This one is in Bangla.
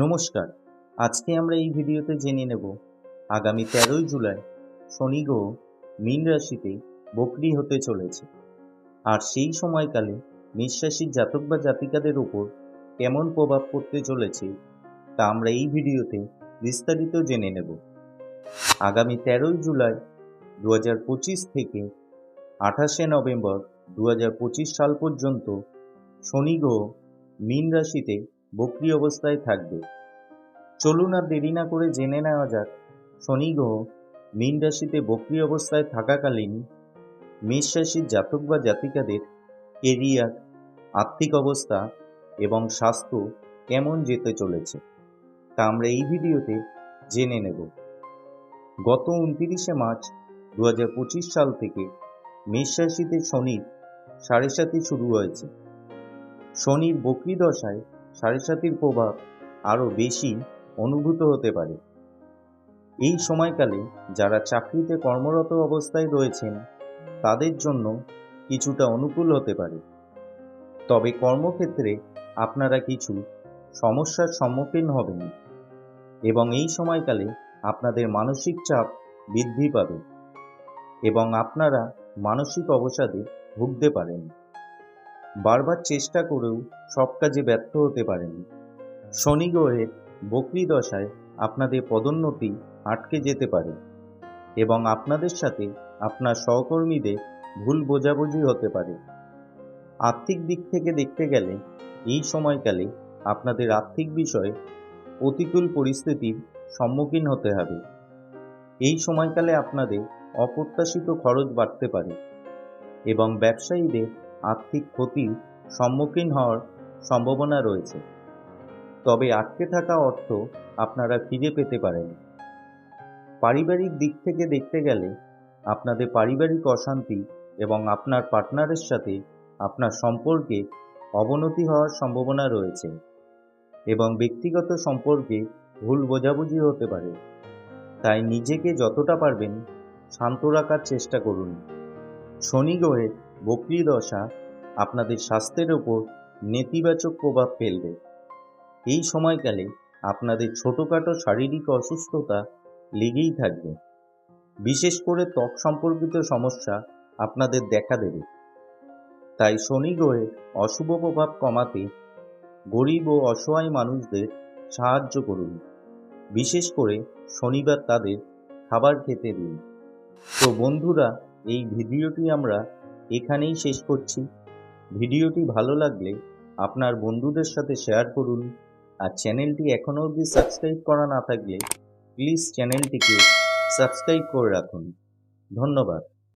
নমস্কার। আজকে আমরা এই ভিডিওতে জেনে নেব, আগামী তেরোই জুলাই শনি গ্রহ মীন রাশিতে বকরি হতে চলেছে। আর সেই সময়কালে নিঃশ্বাসী জাতক বা জাতিকাদের উপর কেমন প্রভাব পড়তে চলেছে, তা আমরা এই ভিডিওতে বিস্তারিত জেনে নেব। আগামী তেরোই জুলাই দু হাজার পঁচিশ থেকে আঠাশে নভেম্বর দু হাজার পঁচিশ সাল পর্যন্ত শনি গ্রহ মীন রাশিতে বকরি অবস্থায় থাকবে। চলুন আর দেরি না করে জেনে নেওয়া যাক, শনি গ্রহ মীন রাশিতে বকরি অবস্থায় থাকাকালীন মেষ রাশির জাতক বা জাতিকাদের কেরিয়ার আর্থিক অবস্থা এবং স্বাস্থ্য কেমন যেতে চলেছে, তা আমরা এই ভিডিওতে জেনে নেব। গত উনতিরিশে মার্চ দু হাজার পঁচিশ সাল থেকে মেষ রাশিতে শনির সাড়ে সাতি শুরু হয়েছে। শনির বকরি দশায় সাতির প্রভাব আরও বেশি অনুভূত হতে পারে। এই সময়কালে যারা চাকরিতে কর্মরত অবস্থায় রয়েছেন, তাদের জন্য কিছুটা অনুকূল হতে পারে। তবে কর্মক্ষেত্রে আপনারা কিছু সমস্যার সম্মুখীন হবেন এবং এই সময়কালে আপনাদের মানসিক চাপ বৃদ্ধি পাবে এবং আপনারা মানসিক অবসাদে ভুগতে পারেন। বারবার চেষ্টা করেও সব কাজে ব্যর্থ হতে পারেন। শনি গ্রহের বকরি দশায় আপনাদের পদোন্নতি আটকে যেতে পারে এবং আপনাদের সাথে আপনার সহকর্মীদের ভুল বোঝাবুঝি হতে পারে। আর্থিক দিক থেকে দেখতে গেলে এই সময়কালে আপনাদের আর্থিক বিষয়ে প্রতিকূল পরিস্থিতির সম্মুখীন হতে হবে। এই সময়কালে আপনাদের অপ্রত্যাশিত খরচ বাড়তে পারে এবং ব্যবসায়ীদের আর্থিক ক্ষতির সম্মুখীন হওয়ার সম্ভাবনা রয়েছে। তবে আটকে থাকা অর্থ আপনারা ফিরে পেতে পারেন। পারিবারিক দিক থেকে দেখতে গেলে আপনাদের পারিবারিক অশান্তি এবং আপনার পার্টনারের সাথে আপনার সম্পর্কে অবনতি হওয়ার সম্ভাবনা রয়েছে এবং ব্যক্তিগত সম্পর্কে ভুল বোঝাবুঝি হতে পারে। তাই নিজেকে যতটা পারবেন শান্ত রাখার চেষ্টা করুন। শনি গ্রহের বকরি দশা আপনাদের স্বাস্থ্যের ওপর নেতিবাচক প্রভাব ফেলবে। এই সময়কালে আপনাদের ছোটোখাটো শারীরিক অসুস্থতা লেগেই থাকবে। বিশেষ করে ত্বক সম্পর্কিত সমস্যা আপনাদের দেখা দেবে। তাই শনি গ্রহের অশুভ প্রভাব কমাতে গরিব ও অসহায় মানুষদের সাহায্য করুন। বিশেষ করে শনিবার তাদের খাবার খেতে দিন। তো বন্ধুরা, এই ভিডিওটি আমরা এখানেই শেষ করছি। ভিডিওটি ভালো লাগলে আপনার বন্ধুদের সাথে শেয়ার করুন। আর চ্যানেলটি এখনও অবধি সাবস্ক্রাইব করা না থাকলে প্লিজ চ্যানেলটিকে সাবস্ক্রাইব করে রাখুন। ধন্যবাদ।